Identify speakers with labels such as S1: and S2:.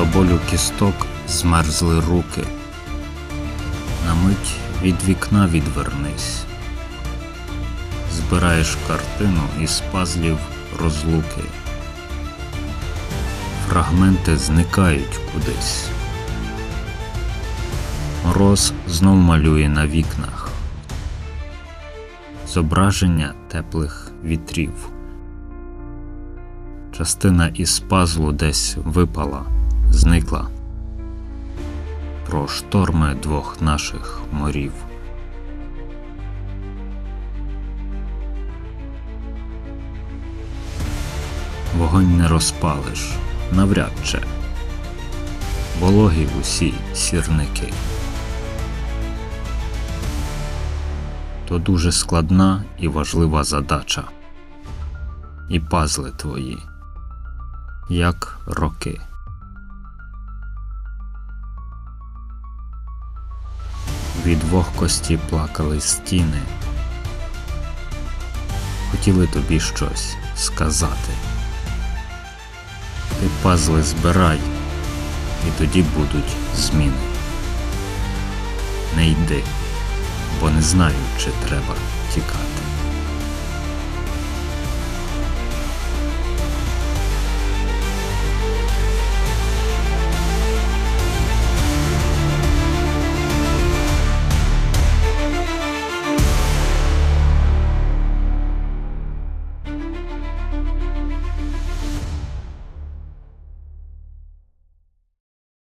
S1: До болю кісток змерзли руки. На мить від вікна відвернись. Збираєш картину із пазлів розлуки. Фрагменти зникають кудись. Мороз знов малює на вікнах. Зображення теплих вітрів. Частина із пазлу десь випала, зникла. Про шторми двох наших морів. Вогонь не розпалиш, навряд чи. Вологі усі сірники. То дуже складна і важлива задача. І пазли твої, як роки. Від вогкості плакали стіни. Хотіли тобі щось сказати. Ти пазли збирай, і тоді будуть зміни. Не йди, бо не знаю, чи треба тікати.